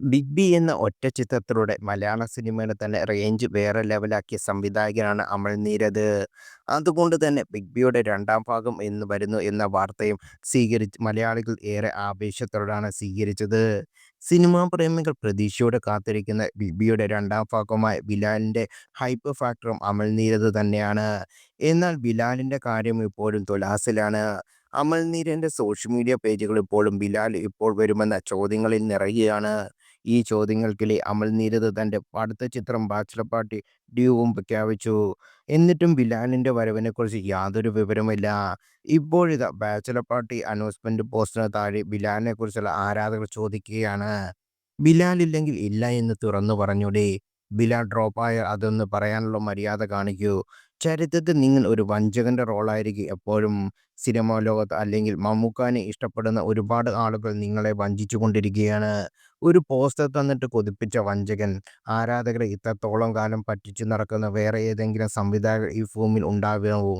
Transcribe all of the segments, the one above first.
Big B എന്ന ഒറ്റ ചിത്രത്തിലൂടെ മലയാള സിനിമയുടെ തന്നെ റേഞ്ച് വേറെ ലെവലാക്കിയ സംവിധായകനാണ് അമൽ നീരദ്. അതുകൊണ്ട് തന്നെ ബിഗ് ബിയുടെ രണ്ടാം ഭാഗം എന്ന് വരുന്നു എന്ന വാർത്തയും സ്വീകരിച്ച് മലയാളികൾ ഏറെ ആവേശത്തോടാണ് സ്വീകരിച്ചത്. സിനിമാ പ്രേമികൾ പ്രതീക്ഷയോടെ കാത്തിരിക്കുന്ന ബിഗ് ബിയുടെ രണ്ടാം ഭാഗമായ ബിലാലിന്റെ ഹൈപ്പ് ഫാക്ടറും അമൽ നീരദ് തന്നെയാണ്. എന്നാൽ ബിലാലിന്റെ കാര്യം ഇപ്പോഴും തുലാസിലാണ്. അമൽ നീരന്റെ സോഷ്യൽ മീഡിയ പേജുകൾ ഇപ്പോഴും ബിലാൽ ഇപ്പോൾ വരുമെന്ന ചോദ്യങ്ങളിൽ നിറയുകയാണ്. ഈ ചോദ്യങ്ങൾക്കിടെ അമൽ നീരദ് തന്റെ അടുത്ത ചിത്രം ബാച്ചിലർ പാർട്ടി ഡ്യൂവും പ്രഖ്യാപിച്ചു. എന്നിട്ടും വിലാനിന്റെ വരവിനെക്കുറിച്ച് യാതൊരു വിവരമില്ല ഇപ്പോഴിതാ ബാച്ചിലർ പാർട്ടി അനൗൺസ്മെന്റ് പോസ്റ്റിന് താഴെ ബിലാലിനെക്കുറിച്ചുള്ള ആരാധകർ ചോദിക്കുകയാണ്. ബിലാലില്ലെങ്കിൽ ഇല്ല എന്ന് തുറന്നു പറഞ്ഞൂടെ? ബിലാൽ ഡ്രോപ്പായ അതൊന്ന് പറയാനുള്ള മര്യാദ കാണിക്കൂ. ചരിത്രത്തിൽ നിങ്ങൾ ഒരു വഞ്ചകന്റെ റോളായിരിക്കും എപ്പോഴും സിനിമാ ലോകത്ത് അല്ലെങ്കിൽ മമ്മൂക്കാനെ ഇഷ്ടപ്പെടുന്ന ഒരുപാട് ആളുകൾ നിങ്ങളെ വഞ്ചിച്ചു കൊണ്ടിരിക്കുകയാണ് ഒരു പോസ്റ്റർ തന്നിട്ട് കൊതിപ്പിച്ച വഞ്ചകൻ. ആരാധകരെ ഇത്രത്തോളം കാലം പറ്റിച്ചു നടക്കുന്ന വേറെ ഏതെങ്കിലും സംവിധായകർ ഈ ഭൂമിയിൽ ഉണ്ടാവുമോ?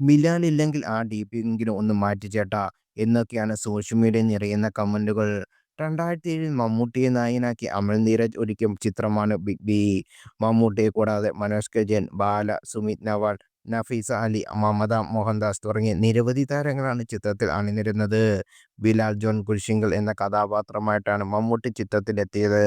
ബിലാലില്ലെങ്കിൽ ആ ഡി പിങ്കിലും ഒന്ന് മാറ്റിച്ചേട്ടാ എന്നൊക്കെയാണ് സോഷ്യൽ മീഡിയയിൽ നിറയുന്ന കമന്റുകൾ. രണ്ടായിരത്തിയേഴിൽ മമ്മൂട്ടിയെ നായകനാക്കി അമൽ നീരജ് ഒരുക്കിയ ചിത്രമാണ് ബിഗ് ബി. മമ്മൂട്ടിയെ കൂടാതെ മനോജ് കജൻ ബാല, സുമിത് നവാൾ, നഫീസ അലി, മമത മോഹൻദാസ് തുടങ്ങിയ നിരവധി താരങ്ങളാണ് ചിത്രത്തിൽ അണിനിരുന്നത് ബിലാൽ ജോൺ കുരിശിങ്കൽ എന്ന കഥാപാത്രമായിട്ടാണ് മമ്മൂട്ടി ചിത്രത്തിലെത്തിയത്.